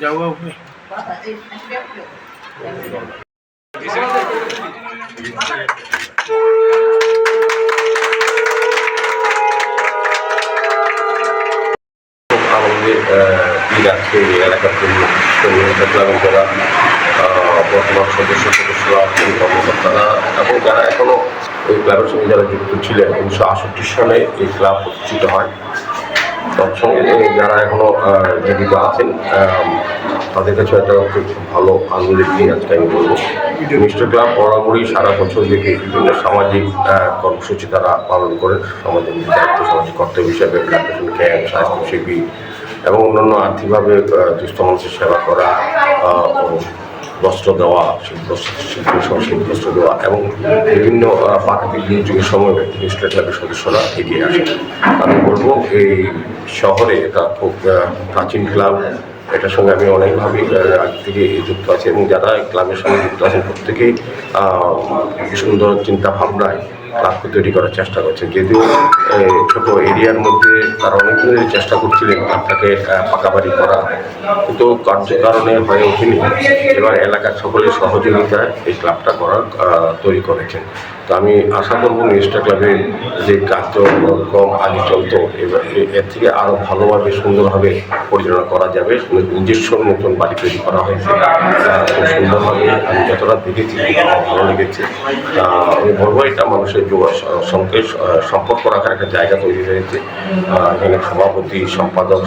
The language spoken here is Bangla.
যাওয়া হবে খুব আনন্দের আহ, ঈদ আজকে এই এলাকার জন্য বিশেষ করে ক্লাবের যারা আহ, বর্তমান সদস্য সদস্যরা আছেন কর্মকর্তারা এবং যারা এখনও ওই ক্লাবের সঙ্গে যারা যুক্ত ছিলেন, উনিশশো আষট্টি সালে এই ক্লাব প্রতিষ্ঠিত হয়। তৎসঙ্গে যারা এখনও জীবিত আছেন তাদের কাছে একটা খুব ভালো আনন্দের দিন আজকে আমি বলব। মিস্টার ক্লাব বরাবরই সারা বছর দেখে বিভিন্ন সামাজিক কর্মসূচি তারা পালন করে। সমাজের দায়িত্ব, সামাজিক কর্তব্য হিসাবে ডোনেশন ক্যাম্প স্বাস্থ্যসেবী এবং অন্যান্য আর্থিকভাবে দুস্থ মানুষের সেবা করা বস্ত্র দেওয়া শিল্প শীত বস্ত্র দেওয়া এবং বিভিন্ন প্রাকৃতিক দুর্যোগের সময় ইনস্ট্রেট ক্লাবের সদস্যরা এগিয়ে আসে আমি বলব, এই শহরে এটা খুব প্রাচীন ক্লাব। এটার সঙ্গে আমি অনেকভাবে আগে থেকে যুক্ত আছি এবং যারা ক্লাবের সঙ্গে যুক্ত আছেন প্রত্যেকেই সুন্দর চিন্তা ভাবনায় ক্লাবকে তৈরি করার চেষ্টা করছেন। এই ছোট এরিয়ার মধ্যে তারা অনেক দিনের চেষ্টা করছিলেন ক্লাবটাকে আহ, পাকা বাড়ি করা। কিন্তু কার্যকারণে হয়ে ওঠেনি। এবার এলাকার সকলের সহযোগিতায় এই ক্লাবটা করার তৈরি করেছেন। তো আমি আশা করব মিনিস্টার ক্লাবের যে কার্যক্রম আগে চলতো এবার এর থেকে আরও ভালোভাবে সুন্দরভাবে পরিচালনা করা যাবে। নিজস্ব মতন বাড়ি তৈরি করা হয়েছে। খুব সুন্দরভাবে আমি যতটা দেখেছি ভালো লেগেছে। আমি বলব এটা মানুষের সঙ্গে সম্পর্ক রাখার একটা জায়গা তৈরি হয়েছে। এখানে সভাপতি সম্পাদক